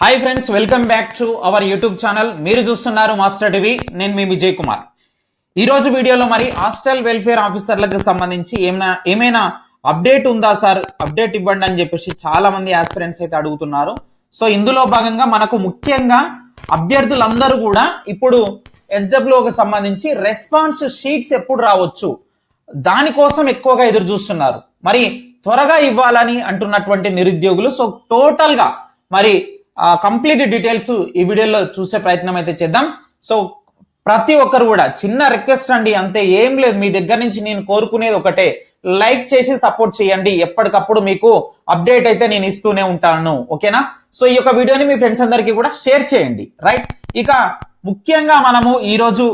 Hi friends welcome back to our YouTube channel మీరు చూస్తున్నారు master TV నేను మీ విజయ్ కుమార్. ఈరోజు వీడియోలో మరి హాస్టల్ వెల్ఫేర్ ఆఫీసర్లకు సంబంధించి ఏమైనా ఏమైనా అప్డేట్ ఉందా సార్ అప్డేట్ ఇవ్వండి అని చెప్పేసి చాలా మంది ఆస్పిరెంట్స్ అయితే అడుగుతున్నారు. సో ఇందులో భాగంగా మనకు ముఖ్యంగా అభ్యర్థులందరూ కూడా ఇప్పుడు ఎస్డబ్ల్యూకి సంబంధించి రెస్పాన్స్ షీట్స్ ఎప్పుడు రావచ్చు? దానికోసం ఎక్కువగా ఎదురు చూస్తున్నారు. మరి త్వరగా ఇవ్వాలని అంటున్నటువంటి నిరుద్యోగులు సో టోటల్గా మరి కంప్లీట్ డీటెయిల్స్ ఈ వీడియోలో చూసే ప్రయత్నం అయితే చేద్దాం. సో ప్రతి ఒక్కరు కూడా చిన్న రిక్వెస్ట్ అండి అంతే ఏం లేదు. మీ దగ్గర నుంచి నేను కోరుకునేది ఒకటే. లైక్ చేసి సపోర్ట్ చేయండి. ఎప్పటికప్పుడు మీకు అప్డేట్ అయితే నేను ఇస్తూనే ఉంటాను. ఓకేనా సో ఈ యొక్క వీడియోని మీ ఫ్రెండ్స్ అందరికీ కూడా షేర్ చేయండి. రైట్ ఇక ముఖ్యంగా మనము ఈరోజు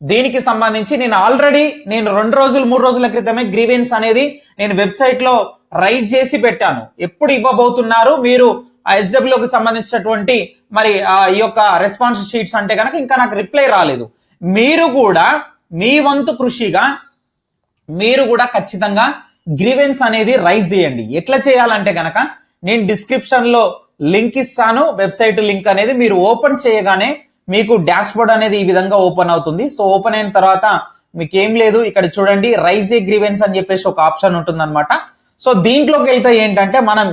దీనికి సంబంధించి నేను ఆల్రెడీ నేను రెండు రోజులు మూడు రోజుల క్రితమే గ్రీవెన్స్ అనేది నేను వెబ్సైట్లో రైజ్ చేసి పెట్టాను. ఎప్పుడు ఇవ్వబోతున్నారు మీరు ఎస్డబ్ల్యూకి సంబంధించినటువంటి మరి ఆ ఈ యొక్క రెస్పాన్స్ షీట్స్ అంటే కనుక ఇంకా నాకు రిప్లై రాలేదు. మీరు కూడా మీ వంతు కృషిగా మీరు కూడా ఖచ్చితంగా గ్రీవెన్స్ అనేది రైజ్ చేయండి. ఎట్లా చేయాలంటే కనుక నేను డిస్క్రిప్షన్లో లింక్ ఇస్తాను వెబ్సైట్ లింక్ అనేది మీరు ఓపెన్ చేయగానే మీకు డాష్ బోర్డ్ అనేది ఈ విధంగా ఓపెన్ అవుతుంది. సో ఓపెన్ అయిన తర్వాత మీకు ఏం లేదు ఇక్కడ చూడండి రైజ్ ఏ గ్రీవెన్స్ అని చెప్పేసి ఒక ఆప్షన్ ఉంటుంది సో దీంట్లోకి వెళ్తే ఏంటంటే మనం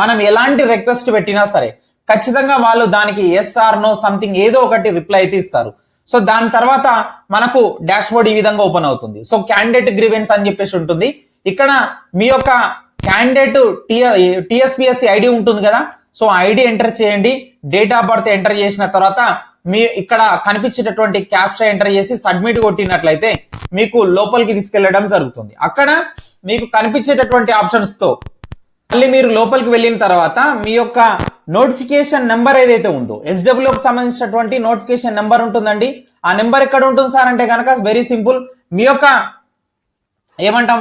మనం ఎలాంటి రిక్వెస్ట్ పెట్టినా సరే ఖచ్చితంగా వాళ్ళు దానికి ఎస్ ఆర్ నో సంథింగ్ ఏదో ఒకటి రిప్లై అయితే ఇస్తారు. సో దాని తర్వాత మనకు డాష్ బోర్డ్ ఈ విధంగా ఓపెన్ అవుతుంది. సో క్యాండిడేట్ గ్రీవెన్స్ అని చెప్పేసి ఉంటుంది. ఇక్కడ మీ యొక్క క్యాండిడేట్ టిఎస్పిఎస్సి ఐడి ఉంటుంది కదా. సో ఐడి ఎంటర్ చేయండి. డేట్ ఆఫ్ బర్త్ ఎంటర్ చేసిన తర్వాత మీ ఇక్కడ కనిపించేటటువంటి క్యాప్షా ఎంటర్ చేసి సబ్మిట్ కొట్టినట్లయితే మీకు లోపలికి తీసుకెళ్ళడం జరుగుతుంది. అక్కడ మీకు కనిపించేటటువంటి ఆప్షన్స్తో మళ్ళీ మీరు లోపలికి వెళ్ళిన తర్వాత మీ యొక్క నోటిఫికేషన్ నెంబర్ ఏదైతే ఉందో ఎస్డబ్ల్యూకి సంబంధించినటువంటి నోటిఫికేషన్ నెంబర్ ఉంటుందండి. ఆ నెంబర్ ఎక్కడ ఉంటుంది సార్ అంటే కనుక వెరీ సింపుల్. మీ యొక్క ఏమంటాం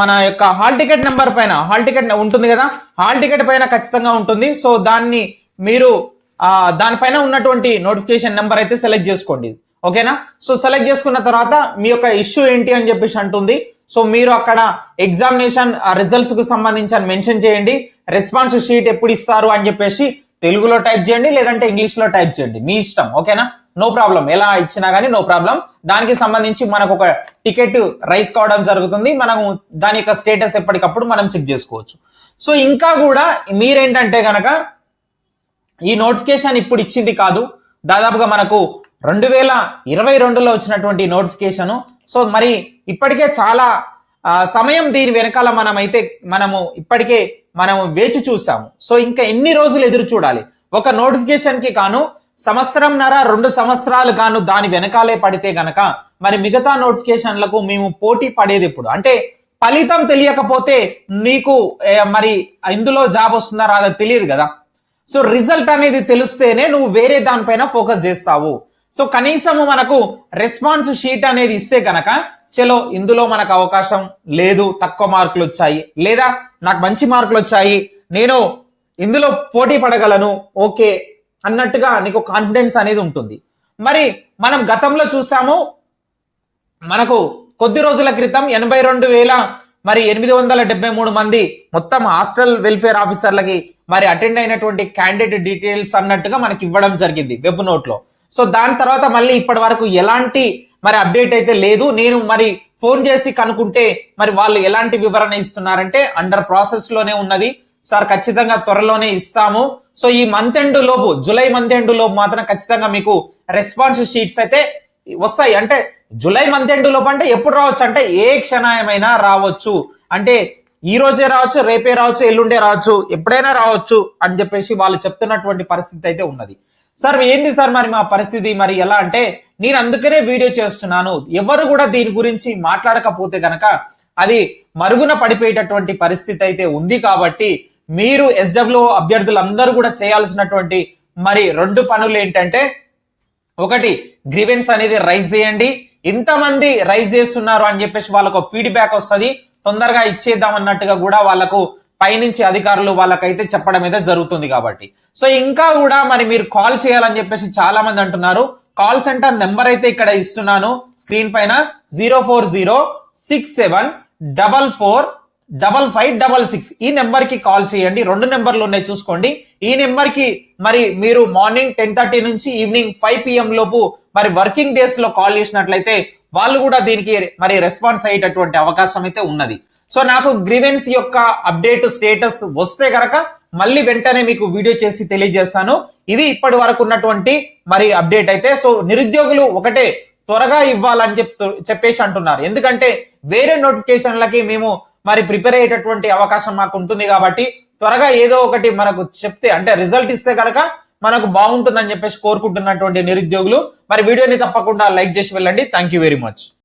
మన యొక్క హాల్ టికెట్ నెంబర్ పైన హాల్ టికెట్ ఉంటుంది కదా? హాల్ టికెట్ పైన ఖచ్చితంగా ఉంటుంది. సో దాన్ని మీరు దానిపైన ఉన్నటువంటి నోటిఫికేషన్ నెంబర్ అయితే సెలెక్ట్ చేసుకోండి. ఓకేనా? సో సెలెక్ట్ చేసుకున్న తర్వాత మీ యొక్క ఇష్యూ ఏంటి అని చెప్పేసి అంటుంది. సో మీరు అక్కడ ఎగ్జామినేషన్ రిజల్ట్స్కు సంబంధించి మెన్షన్ చేయండి. రెస్పాన్స్ షీట్ ఎప్పుడు ఇస్తారు అని చెప్పేసి తెలుగులో టైప్ చేయండి లేదంటే ఇంగ్లీష్లో టైప్ చేయండి. మీ ఇష్టం ఓకేనా నో? ప్రాబ్లం ఎలా ఇచ్చినా కానీ నో ప్రాబ్లం దానికి సంబంధించి మనకు ఒక టికెట్ రైస్ కావడం జరుగుతుంది. మనం దాని యొక్క స్టేటస్ ఎప్పటికప్పుడు మనం చెక్ చేసుకోవచ్చు. సో ఇంకా కూడా మీరేంటంటే కనుక ఈ నోటిఫికేషన్ ఇప్పుడు ఇచ్చింది కాదు. దాదాపుగా మనకు రెండు వేల ఇరవై రెండులో వచ్చినటువంటి నోటిఫికేషన్. సో మరి ఇప్పటికే చాలా సమయం దీని వెనకాల మనమైతే మనము ఇప్పటికే మనము వేచి చూసాము సో ఇంకా ఎన్ని రోజులు ఎదురు చూడాలి? ఒక నోటిఫికేషన్కి కాను కాను సంవత్సరంన్నర రెండు సంవత్సరాలు గాను దాని వెనకాలే పడితే గనక మరి మిగతా నోటిఫికేషన్లకు మేము పోటీ పడేది ఇప్పుడు అంటే ఫలితం తెలియకపోతే నీకు మరి ఇందులో జాబ్ వస్తుందా రాదా తెలియదు కదా. సో రిజల్ట్ అనేది తెలిస్తేనే నువ్వు వేరే దానిపైన ఫోకస్ చేస్తావు. సో కనీసం మనకు రెస్పాన్స్ షీట్ అనేది ఇస్తే కనుక చలో ఇందులో మనకు అవకాశం లేదు తక్కువ మార్కులు వచ్చాయి. లేదా నాకు మంచి మార్కులు వచ్చాయి నేను ఇందులో పోటీ పడగలను ఓకే అన్నట్టుగా నీకు కాన్ఫిడెన్స్ అనేది ఉంటుంది. మరి మనం గతంలో చూసాము మనకు కొద్ది రోజుల క్రితం ఎనభై రెండు వేల మరి ఎనిమిది వందల డెబ్బై మూడు మంది మొత్తం హాస్టల్ వెల్ఫేర్ ఆఫీసర్లకి మరి అటెండ్ అయినటువంటి క్యాండిడేట్ డీటెయిల్స్ అన్నట్టుగా మనకి ఇవ్వడం జరిగింది వెబ్ నోట్లో. సో దాని తర్వాత మళ్ళీ ఇప్పటి వరకు ఎలాంటి మరి అప్డేట్ అయితే లేదు. నేను మరి ఫోన్ చేసి కనుక్కుంటే మరి వాళ్ళు ఎలాంటి వివరణ ఇస్తున్నారంటే అండర్ ప్రాసెస్లోనే ఉన్నది. సార్ ఖచ్చితంగా త్వరలోనే ఇస్తాము. సో ఈ మంత్ ఎండ్ లోపు జూలై మంత్ ఎండ్ లోపు మాత్రం ఖచ్చితంగా మీకు రెస్పాన్స్ షీట్స్ అయితే వస్తాయి. అంటే జూలై మంత్ ఎండ్ లోపు అంటే ఎప్పుడు రావచ్చు? అంటే ఏ క్షణాయమైనా రావచ్చు. అంటే ఈ రోజే రావచ్చు రేపే రావచ్చు ఎల్లుండే రావచ్చు ఎప్పుడైనా రావచ్చు అని చెప్పేసి వాళ్ళు చెప్తున్నటువంటి పరిస్థితి అయితే ఉన్నది. సార్ ఏంది సార్ మరి మా పరిస్థితి? మరి ఎలా అంటే నేను అందుకనే వీడియో చేస్తున్నాను. ఎవరు కూడా దీని గురించి మాట్లాడకపోతే గనక అది మరుగున పడిపోయేటటువంటి పరిస్థితి అయితే ఉంది కాబట్టి మీరు ఎస్డబ్ల్యూ అభ్యర్థులందరూ కూడా చేయాల్సినటువంటి మరి రెండు పనులు ఏంటంటే ఒకటి గ్రీవెన్స్ అనేది రైజ్ చేయండి. ఇంతమంది రైజ్ చేస్తున్నారు అని చెప్పేసి వాళ్ళకు ఫీడ్బ్యాక్ వస్తుంది. తొందరగా ఇచ్చేద్దాం అన్నట్టుగా కూడా వాళ్ళకు పైనుంచి అధికారులు వాళ్ళకైతే చెప్పడం అయితే జరుగుతుంది కాబట్టి. సో ఇంకా కూడా మరి మీరు కాల్ చేయాలని చెప్పేసి చాలా మంది అంటున్నారు. కాల్ సెంటర్ నెంబర్ అయితే ఇక్కడ ఇస్తున్నాను. స్క్రీన్ పైన zero four zero six seven double four double five double six. ఈ నెంబర్కి కాల్ చేయండి. రెండు నెంబర్లు ఉన్నాయి చూసుకోండి. ఈ నెంబర్కి మరి మీరు మార్నింగ్ టెన్ థర్టీ నుంచి ఈవినింగ్ ఫైవ్ పిఎం లోపు మరి వర్కింగ్ డేస్లో కాల్ చేసినట్లయితే వాళ్ళు కూడా దీనికి మరి రెస్పాన్స్ అయ్యేటటువంటి అవకాశం అయితే ఉన్నది. సో నాకు గ్రీవెన్స్ యొక్క అప్డేట్ స్టేటస్ వస్తే గనక మళ్ళీ వెంటనే మీకు వీడియో చేసి తెలియజేస్తాను. ఇది ఇప్పటి వరకు ఉన్నటువంటి మరి అప్డేట్ అయితే. సో నిరుద్యోగులు ఒకటే త్వరగా ఇవ్వాలని చెప్తూ చెప్పేసి అంటున్నారు. ఎందుకంటే వేరే నోటిఫికేషన్లకి మేము మరి ప్రిపేర్ అయ్యేటటువంటి అవకాశం మాకు ఉంటుంది కాబట్టి త్వరగా ఏదో ఒకటి మనకు చెప్తే అంటే రిజల్ట్ ఇస్తే కనుక మనకు బాగుంటుందని చెప్పేసి కోరుకుంటున్నటువంటి నిరుద్యోగులు మరి వీడియోని తప్పకుండా లైక్ చేసి వెళ్ళండి. Thank you very much.